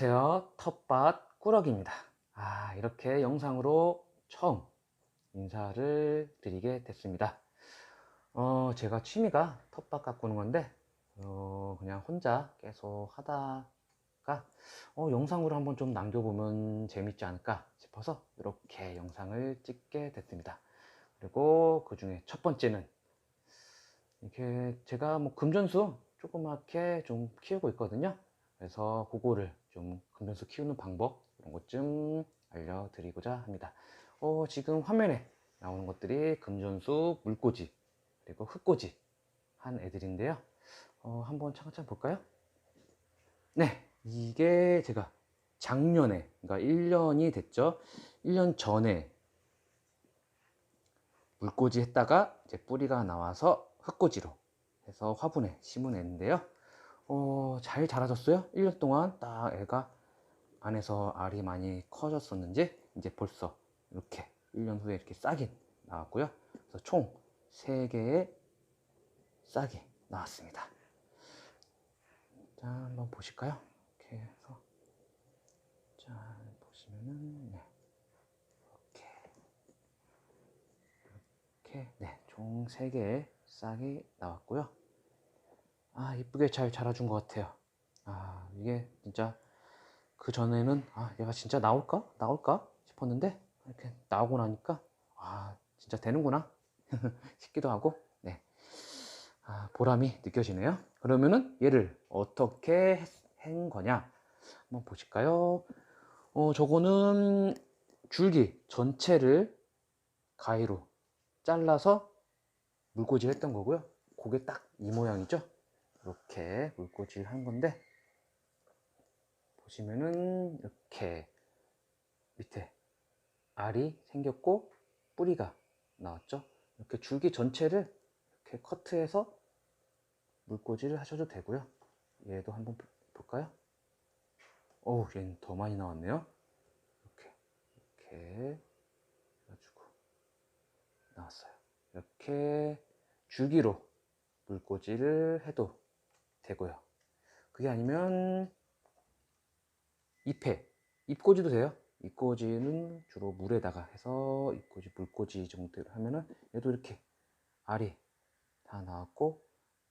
안녕하세요. 텃밭 꾸러기입니다. 아, 이렇게 영상으로 처음 인사를 드리게 됐습니다. 어, 제가 취미가 텃밭 가꾸는 건데, 어, 그냥 혼자 계속 하다가, 어, 영상으로 한번 좀 남겨보면 재밌지 않을까 싶어서 이렇게 영상을 찍게 됐습니다. 그리고 그 중에 첫 번째는, 이렇게 제가 뭐 금전수 조그맣게 좀 키우고 있거든요. 그래서 그거를 좀 금전수 키우는 방법 이런 것 좀 알려드리고자 합니다. 어, 지금 화면에 나오는 것들이 금전수, 물꽂이 그리고 흙꽂이 한 애들인데요. 어, 한번 차근차근 볼까요? 네, 이게 제가 작년에, 그러니까 1년이 됐죠. 1년 전에 물꽂이 했다가 이제 뿌리가 나와서 흙꽂이로 해서 화분에 심은 애인데요. 어, 잘 자라졌어요. 1년 동안 딱 애가 안에서 알이 많이 커졌었는지 이제 벌써 이렇게 1년 후에 이렇게 싹이 나왔고요. 그래서 총 3개의 싹이 나왔습니다. 자, 한번 보실까요? 이렇게 해서 자, 보시면은 네. 이렇게 이렇게 네, 총 3개의 싹이 나왔고요. 아, 이쁘게 잘 자라준 것 같아요. 아, 이게 진짜 그 전에는 아, 얘가 진짜 나올까? 나올까? 싶었는데 이렇게 나오고 나니까 아, 진짜 되는구나 싶기도 하고 네. 아, 보람이 느껴지네요. 그러면은 얘를 어떻게 한 거냐? 한번 보실까요? 어, 저거는 줄기 전체를 가위로 잘라서 물꽂이를 했던 거고요. 그게 딱 이 모양이죠. 이렇게 물꽂이를 한 건데 보시면은 이렇게 밑에 알이 생겼고 뿌리가 나왔죠. 이렇게 줄기 전체를 이렇게 커트해서 물꽂이를 하셔도 되고요. 얘도 한번 볼까요? 어우, 얘는 더 많이 나왔네요. 이렇게, 이렇게 해가지고 나왔어요. 이렇게 줄기로 물꽂이를 해도 되고요. 그게 아니면 잎에 잎꽂이도 돼요. 잎꽂이는 주로 물에다가 해서 잎꽂이, 물꽂이 정도를 하면은 얘도 이렇게 알이 다 나왔고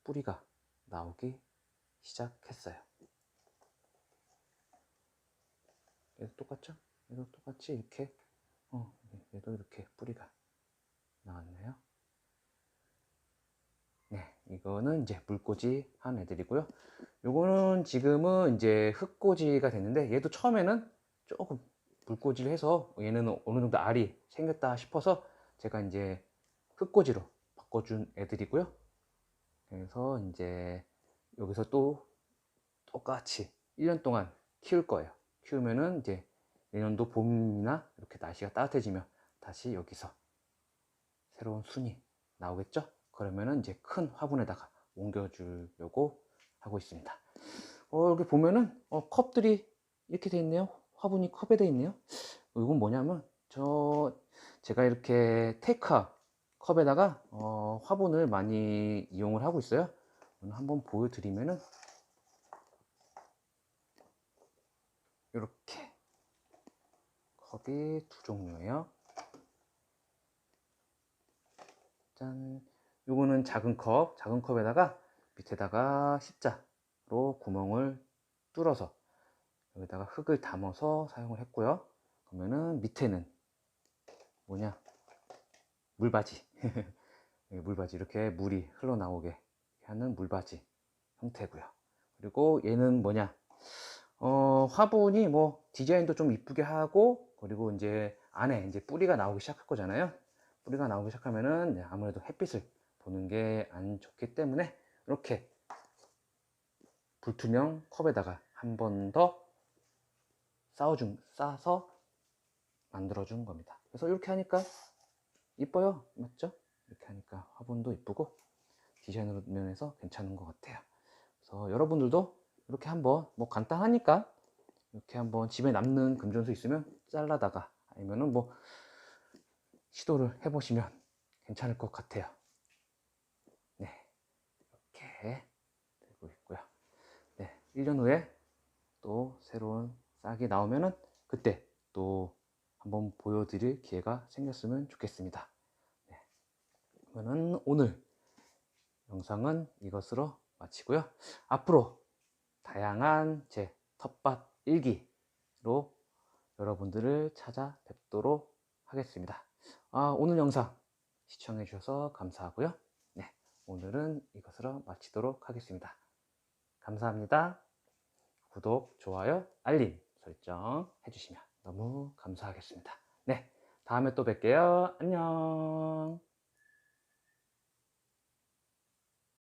뿌리가 나오기 시작했어요. 얘도 똑같죠? 얘도 똑같이 이렇게 어, 얘도 이렇게 뿌리가 나왔네요. 네, 이거는 이제 물꽂이 한 애들이고요. 요거는 지금은 이제 흙꽂이가 됐는데 얘도 처음에는 조금 물꽂이를 해서 얘는 어느 정도 알이 생겼다 싶어서 제가 이제 흙꽂이로 바꿔준 애들이고요. 그래서 이제 여기서 또 똑같이 1년 동안 키울 거예요. 키우면은 이제 내년도 봄이나 이렇게 날씨가 따뜻해지면 다시 여기서 새로운 순이 나오겠죠? 그러면은 이제 큰 화분에다가 옮겨주려고 하고 있습니다. 어, 여기 보면은 어, 컵들이 이렇게 돼 있네요. 화분이 컵에 돼 있네요. 이건 뭐냐면 저 제가 이렇게 테이크 컵에다가 어, 화분을 많이 이용을 하고 있어요. 한번 보여드리면은 이렇게 컵이 두 종류예요. 짠. 요거는 작은 컵, 작은 컵에다가 밑에다가 십자로 구멍을 뚫어서 여기다가 흙을 담아서 사용을 했고요. 그러면은 밑에는 뭐냐? 물바지. 물바지 이렇게 물이 흘러나오게 하는 물바지 형태고요. 그리고 얘는 뭐냐? 어, 화분이 뭐 디자인도 좀 이쁘게 하고 그리고 이제 안에 이제 뿌리가 나오기 시작할 거잖아요. 뿌리가 나오기 시작하면은 아무래도 햇빛을 보는 게 안 좋기 때문에 이렇게 불투명 컵에다가 한 번 더 싸워준, 싸서 만들어준 겁니다. 그래서 이렇게 하니까 이뻐요. 맞죠? 이렇게 하니까 화분도 이쁘고 디자인 면에서 괜찮은 것 같아요. 그래서 여러분들도 이렇게 한번 뭐 간단하니까 이렇게 한번 집에 남는 금전수 있으면 잘라다가 아니면은 뭐 시도를 해보시면 괜찮을 것 같아요. 되고 있고요. 네, 1년 후에 또또 새로운 싹이 나오면은 그때 또 한번 보여드릴 기회가 생겼으면 좋겠습니다. 네. 그러면 오늘 영상은 이것으로 마치고요. 앞으로 다양한 제 텃밭 일기로 여러분들을 찾아뵙도록 하겠습니다. 아, 오늘 영상 시청해 주셔서 감사하고요. 네, 오늘은 이것으로 마치도록 하겠습니다. 감사합니다. 구독, 좋아요, 알림 설정 해주시면 너무 감사하겠습니다. 네, 다음에 또 뵐게요. 안녕.